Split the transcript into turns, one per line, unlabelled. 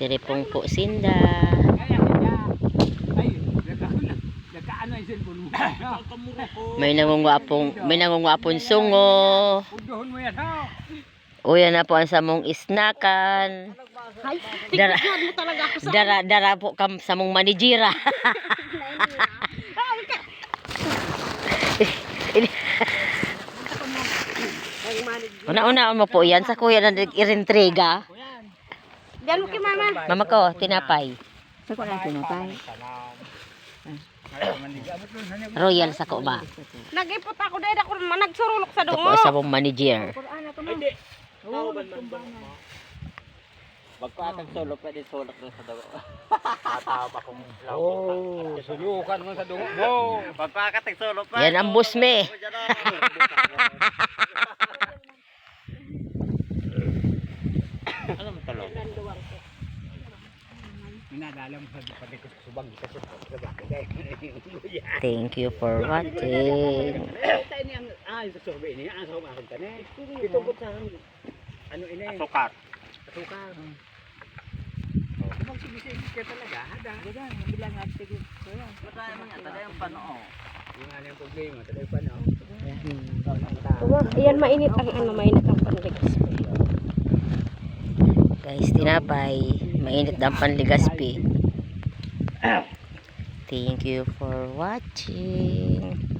Diri pong po sinda. May nangungwapong, may nangungwapong sungo. Uya na po ang samong isnakan. Dara, dara, dara po kam samong manijira. Una-una mo po yan sa kuya na irintriga.
Diyan mo kay mama.
Mama ko, tinapay.
Sa ko lang tinapay.
Royal sa ko ba?
Nag-ipot ako dahil ako naman nagsurulok sa
Ito
dungo.
po sa mong manager.
Hindi. Magpatag solo, pwede sulok na sa dago. Tatawa kong Oh, sulukan mo sa dungo. Wow. Pagpakatag solo pa.
Yan ang busme.
Ano mo talo? Minadala mo sa pati ko sa subang kasi sa bakit.
Thank you for watching.
Tayo ni ang ah sa sobe ini ang sa umakon tane. Ito ko sa ano ini? Asukar. Asukar. Kung sinisig ka talaga, hada. Gagan, bilang at sige. Matay man yan, taday ang panoo. Yung ano yung problema, taday ang panoo.
Ayan, mainit ang ano, mainit ang
Guys, tinapay. Mainit ang panligaspi. Thank you for watching.